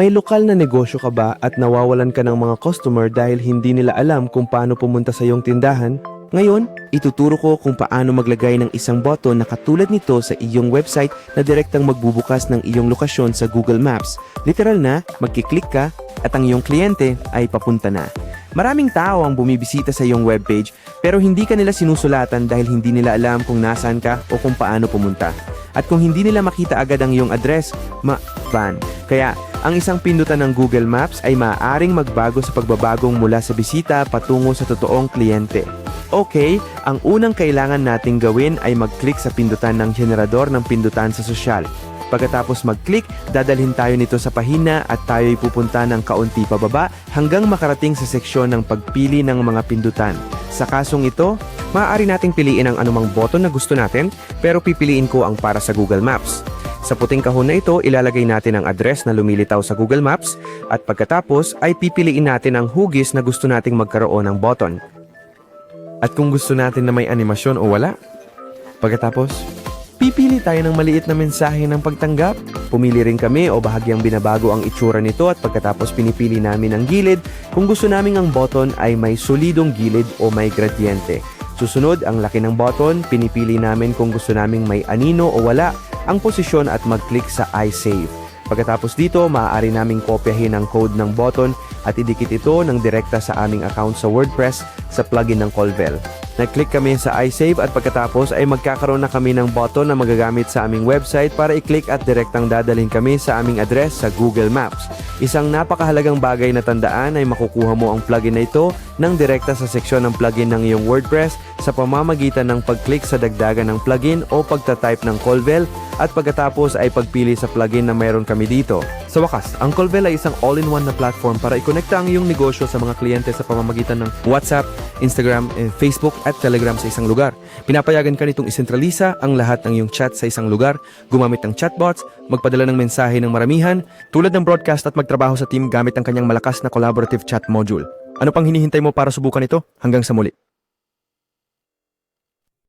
May lokal na negosyo ka ba at nawawalan ka ng mga customer dahil hindi nila alam kung paano pumunta sa iyong tindahan? Ngayon, ituturo ko kung paano maglagay ng isang button na katulad nito sa iyong website na direktang magbubukas ng iyong lokasyon sa Google Maps. Literal na, magkiklik ka at ang iyong kliyente ay papunta na. Maraming tao ang bumibisita sa iyong webpage pero hindi ka nila sinusulatan dahil hindi nila alam kung nasaan ka o kung paano pumunta. At kung hindi nila makita agad ang iyong address, ma-ban. Kaya, ang isang pindutan ng Google Maps ay maaaring magbago sa pagbabagong mula sa bisita patungo sa totoong kliyente. Okay, ang unang kailangan nating gawin ay mag-click sa pindutan ng generador ng pindutan sa sosyal. Pagkatapos mag-click, dadalhin tayo nito sa pahina at tayo'y pupunta ng kaunti pababa hanggang makarating sa seksyon ng pagpili ng mga pindutan. Sa kasong ito, maaari nating piliin ang anumang button na gusto natin pero pipiliin ko ang para sa Google Maps. Sa puting kahon na ito, ilalagay natin ang address na lumilitaw sa Google Maps at pagkatapos ay pipiliin natin ang hugis na gusto nating magkaroon ng button. At kung gusto natin na may animasyon o wala, pagkatapos, pipili tayo ng maliit na mensahe ng pagtanggap. Pumili rin kami o bahagyang binabago ang itsura nito at pagkatapos pinipili namin ang gilid kung gusto naming ang button ay may solidong gilid o may gradiente. Susunod, ang laki ng button, pinipili namin kung gusto naming may anino o wala ang posisyon at mag-click sa I save. Pagkatapos dito, maaari naming kopyahin ang code ng button at idikit ito ng direkta sa aming account sa WordPress sa plugin ng Colvel. Nag-click kami sa iSave at pagkatapos ay magkakaroon na kami ng button na magagamit sa aming website para i-click at direktang dadalhin kami sa aming address sa Google Maps. Isang napakahalagang bagay na tandaan ay makukuha mo ang plugin na ito ng direkta sa seksyon ng plugin ng iyong WordPress sa pamamagitan ng pag-click sa dagdagan ng plugin o pagta-type ng Colvel at pagkatapos ay pagpili sa plugin na mayroon kami dito. Sa wakas, ang Colvel ay isang all-in-one na platform para ikonekta ang iyong negosyo sa mga kliyente sa pamamagitan ng WhatsApp, Instagram, Facebook at Telegram sa isang lugar. Pinapayagan ka nitong isentralisa ang lahat ng iyong chat sa isang lugar, gumamit ng chatbots, magpadala ng mensahe ng maramihan, tulad ng broadcast at magtrabaho sa team gamit ang kanyang malakas na collaborative chat module. Ano pang hinihintay mo para subukan ito? Hanggang sa muli.